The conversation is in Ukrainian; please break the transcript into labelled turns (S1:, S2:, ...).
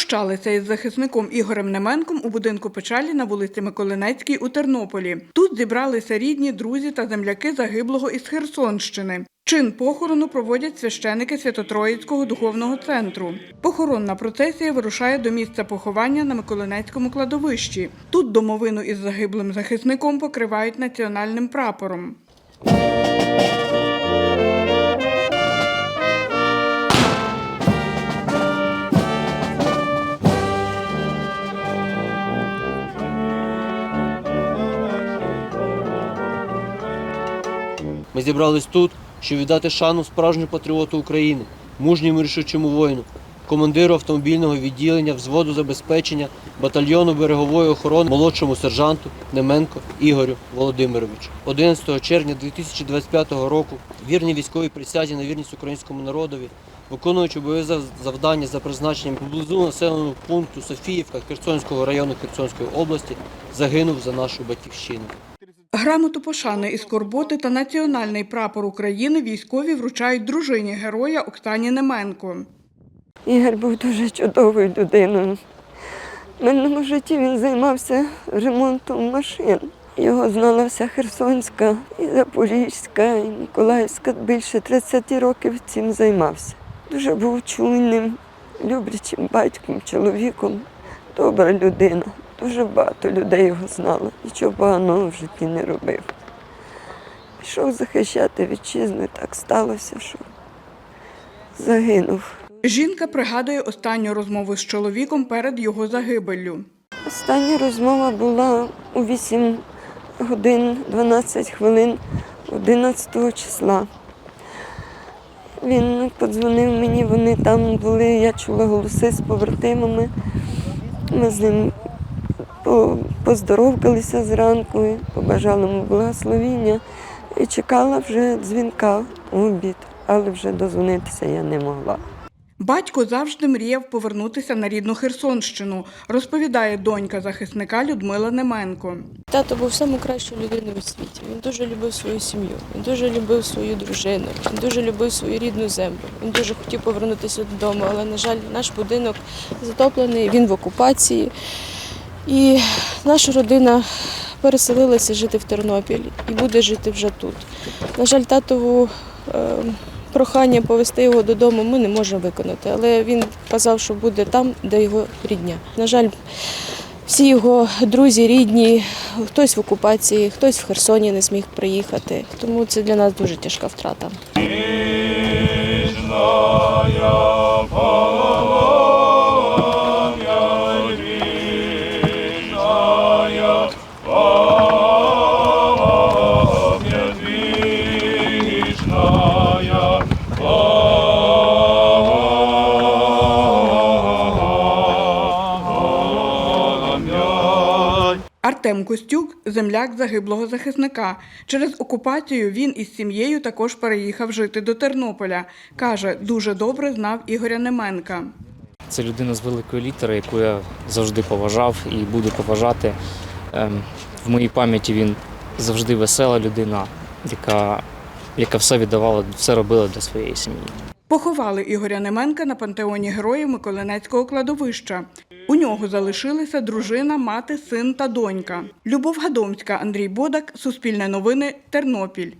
S1: Прощалися із захисником Ігорем Неменком у будинку печалі на вулиці Миколинецькій у Тернополі. Тут зібралися рідні, друзі та земляки загиблого із Херсонщини. Чин похорону проводять священики Свято-Троїцького духовного центру. Похоронна процесія вирушає до місця поховання на Миколинецькому кладовищі. Тут домовину із загиблим захисником покривають національним прапором.
S2: Ми зібрались тут, щоб віддати шану справжньому патріоту України, мужньому рішучому воїну, командиру автомобільного відділення взводу забезпечення батальйону берегової охорони молодшому сержанту Неменко Ігорю Володимировичу. 11 червня 2025 року вірні військовій присязі на вірність українському народові, виконуючи обов'язок завдання за призначенням поблизу населеного пункту Софіївка Херсонського району Херсонської області, загинув за нашу батьківщину.
S1: Грамоту пошани із скорботи та національний прапор України військові вручають дружині героя Оксані Неменко.
S3: Ігор був дуже чудовою людиною. В минулому житті він займався ремонтом машин. Його знала вся Херсонська, і Запорізька, і Миколаївська. Більше 30 років цим займався. Дуже був чуйним, люблячим батьком, чоловіком, добра людина. Дуже багато людей його знало. Нічого поганого в житті не робив. Пішов захищати вітчизну, і так сталося, що загинув.
S1: Жінка пригадує останню розмову з чоловіком перед його загибеллю.
S3: Остання розмова була у 8 годин 12 хвилин 11 числа. Він подзвонив мені, вони там були, я чула голоси з побратимами. Ми з ним поздоровкалися зранку, побажали йому благословіння і чекала вже дзвінка у обід, але вже дозвонитися я не могла.
S1: Батько завжди мріяв повернутися на рідну Херсонщину, розповідає донька захисника Людмила Неменко.
S4: Тато був найкращою людиною у світі. Він дуже любив свою сім'ю, він дуже любив свою дружину, він дуже любив свою рідну землю. Він дуже хотів повернутися додому, але, на жаль, наш будинок затоплений, він в окупації. І наша родина переселилася жити в Тернопіль і буде жити вже тут. На жаль, татову е, прохання повезти його додому ми не можемо виконати, але він казав, що буде там, де його рідня. На жаль, всі його друзі, рідні, хтось в окупації, хтось в Херсоні не зміг приїхати. Тому це для нас дуже тяжка втрата.
S1: Артем Костюк земляк загиблого захисника. Через окупацію він із сім'єю також переїхав жити до Тернополя. Каже, дуже добре знав Ігоря Неменка.
S5: Це людина з великої літери, яку я завжди поважав і буду поважати. Ем, В моїй пам'яті він завжди весела людина, яка, яка все віддавала, все робила для своєї сім'ї.
S1: Поховали Ігоря Неменка на пантеоні героїв Миколинецького кладовища. У нього залишилися дружина, мати, син та донька. Любов Гадомська, Андрій Бодак, Суспільне новини, Тернопіль.